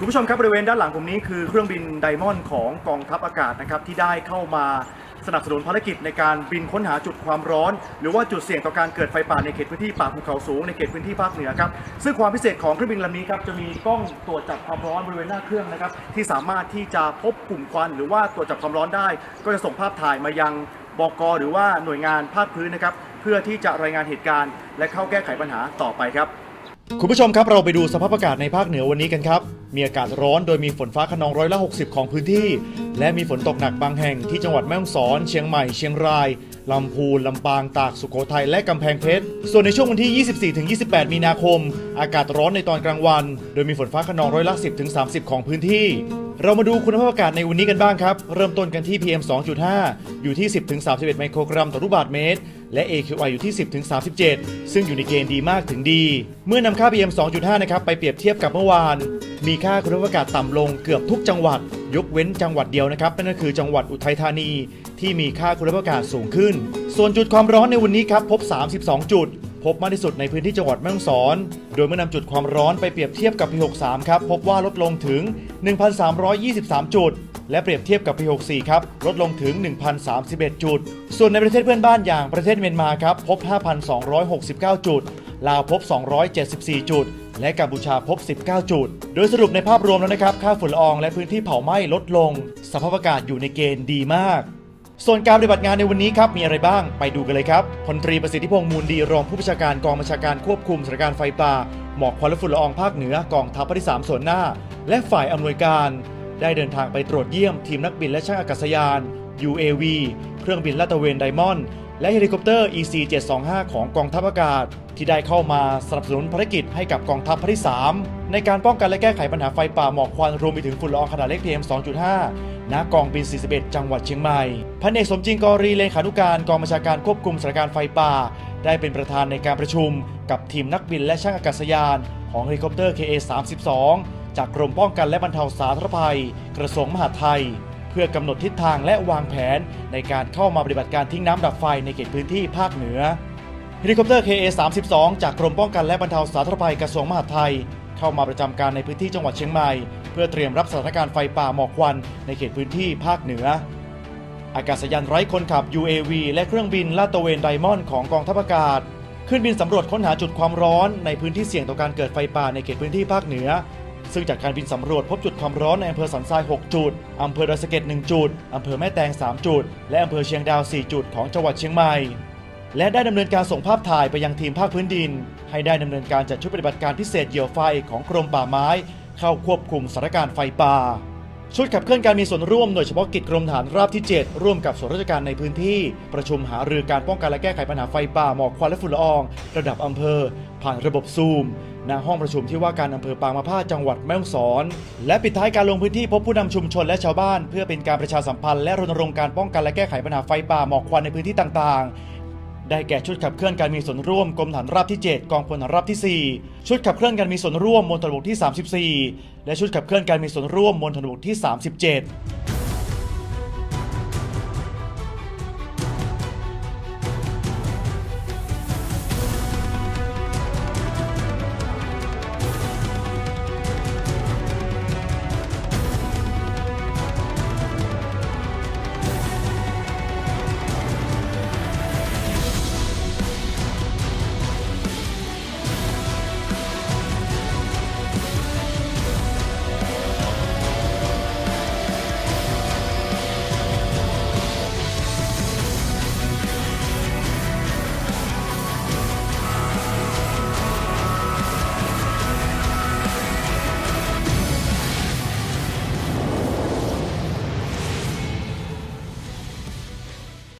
คุณผู้ชมครับบริเวณด้านหลังผมนี้คือเครื่องบินไดมอนด์ของกองทัพอากาศนะครับที่ได้เข้ามาสนับสนุนภารกิจในการบินค้นหาจุดความร้อน หรือว่าจุดเสี่ยงต่อการเกิดไฟป่าในเขตพื้นที่ป่าภูเขาสูงในเขตพื้นที่ภาคเหนือครับซึ่งความพิเศษของเครื่องบินลำนี้ครับจะมีกล้องตรวจจับความร้อนบริเวณหน้าเครื่องนะครับที่สามารถที่จะพบกลุ่มควัน หรือว่าตรวจจับความร้อนได้ ก็จะส่งภาพถ่ายมายังบกหรือว่าหน่วยงานภาคพื้นนะครับเพื่อที่จะรายงานเหตุการณ์ และเข้าแก้ไขปัญหาต่อไปครับ คุณผู้ชมครับเราไปดูสภาพอากาศในภาคเหนือวันนี้กันครับ มีอากาศร้อนโดยมีฝนฟ้าขนองร้อยละ 60 ของพื้นที่ และมีฝนตกหนักบางแห่งที่จังหวัดแม่ฮ่องสอน เชียงใหม่ เชียงราย ลำพูน ลำปาง ตาก สุโขทัย และกำแพงเพชร ส่วนในช่วงวันที่ 24-28 มีนาคม อากาศร้อนในตอนกลางวัน โดยมีฝนฟ้าขนองร้อยละ 10-30 ของพื้นที่ เรามาดูคุณภาพอากาศในวันนี้กันบ้างครับ เริ่มต้นกันที่ PM 2.5 อยู่ที่ 10-31 ไมโครกรัมต่อลูกบาศก์เมตร และ AQI อยู่ที่ 10ถึง37 ซึ่งอยู่ในเกณฑ์ดีมากถึงดี เมื่อนำค่า PM 2.5 นะครับไปเปรียบเทียบกับเมื่อวาน มีค่าคุณภาพอากาศต่ำลงเกือบทุกจังหวัด ยกเว้นจังหวัดเดียวนะครับนั่นก็คือจังหวัดอุทัยธานี ที่มีค่าคุณภาพอากาศสูงขึ้น ส่วนจุดความร้อนในวันนี้ครับพบ 32 จุด พบมากที่สุดในพื้นที่จังหวัดแม่ฮ่องสอน โดยเมื่อนำจุดความร้อนไปเปรียบเทียบกับปี 63 ครับพบว่าลดลงถึง 1,323 จุด และเปรียบเทียบกับปี 64 ครับลดลงถึง 1,031 จุด ส่วนในประเทศเพื่อนบ้านอย่างประเทศเมียนมาครับพบ 5,269 จุด ลาวพบ 274 จุด และกัมพูชาพบ 19 จุด โดยสรุปในภาพรวมแล้วนะครับค่าฝุ่นละอองและพื้นที่เผาไหม้ลดลง สภาพอากาศอยู่ในเกณฑ์ดีมาก ส่วนการปฏิบัติงานในวันนี้ครับมีอะไรบ้างไปดูกันเลยครับพลตรีประสิทธิพงษ์มูลดีรองผู้บัญชาการกองบัญชาการควบคุมสถานการณ์ไฟป่าหมอกควันและฝุ่นละอองภาคเหนือกองทัพภาคที่3ส่วนหน้า และฝ่ายอำนวยการ ได้เดินทางไปตรวจเยี่ยมทีมนักบินและช่างอากาศยาน UAV เครื่องบินลาดตระเวนไดมอนด์และเฮลิคอปเตอร์ EC 725 ของกองทัพอากาศ ที่ได้เข้ามาสนับสนุนภารกิจให้กับกองทัพภาคที่ 3 ในการป้องกันและแก้ไขปัญหาไฟป่าหมอกควันรวมไปถึงฝุ่นละอองขนาดเล็ก PM 2.5 ณ กองบิน 41 จังหวัดเชียงใหม่พันเอกสมจริงกอรีเลขานุการกองบัญชาการควบคุมสถานการณ์ไฟป่า ได้เป็นประธานในการประชุม กับทีมนักบินและช่างอากาศยาน ของเฮลิคอปเตอร์ KA 32จากกรมป้องกันและบรรเทาสาธารณภัย กระทรวงมหาดไทยเพื่อกำหนดทิศทางและวางแผนในการเข้ามาปฏิบัติการทิ้งน้ำดับไฟในเขตพื้นที่ภาคเหนือ เฮลิคอปเตอร์ KA 32 จากกรมป้องกันและบรรเทาสาธารณภัยกระทรวงมหาดไทย เข้ามาประจำการในพื้นที่จังหวัดเชียงใหม่ เพื่อเตรียมรับสถานการณ์ไฟป่าหมอกควันในเขตพื้นที่ภาคเหนือ อากาศยานไร้คนขับ UAV และเครื่องบินลาดตระเวนไดมอนด์ของกองทัพอากาศ ขึ้นบินสำรวจค้นหาจุดความร้อนในพื้นที่เสี่ยงต่อการเกิดไฟป่าในเขตพื้นที่ภาคเหนือ ซึ่งจากการบินสำรวจพบจุดความร้อนในอำเภอสันทราย 6 จุดอำเภอดอยสะเก็ด1จุดอำเภอแม่แตง 3 จุด และอำเภอเชียงดาว 4 จุดของจังหวัดเชียงใหม่ และได้ดำเนินการส่งภาพถ่ายไปยังทีมภาคพื้นดิน ให้ได้ดำเนินการจัดชุดปฏิบัติการพิเศษเหยี่ยวไฟของกรมป่าไม้ เข้าควบคุมสถานการณ์ไฟป่า ชุดขับเคลื่อนการมีส่วนร่วมหน่วยเฉพาะกิจกรมฐานราบที่ 7 ร่วมกับส่วนราชการในพื้นที่ ประชุมหารือการป้องกันและแก้ไขปัญหาไฟป่าหมอกควันและฝุ่นละออง ระดับอำเภอ ผ่านระบบซูมณห้องประชุมที่ว่าการอำเภอปางมะผ้าจังหวัดแม่ฮ่องสอน และปิดท้ายการลงพื้นที่พบผู้นำชุมชนและชาวบ้าน เพื่อเป็นการประชาสัมพันธ์และรณรงค์การป้องกันและแก้ไขปัญหาไฟป่าหมอกควันในพื้นที่ต่างๆ ได้แก่ชุดขับเคลื่อนการมีส่วนร่วมกรมฐานราบที่ 7 กองพลฐานราบที่ 4 ชุดขับเคลื่อนการมีส่วนร่วมมณฑลบกที่ 34 และชุดขับเคลื่อนการมีส่วนร่วมมณฑลบกที่ 37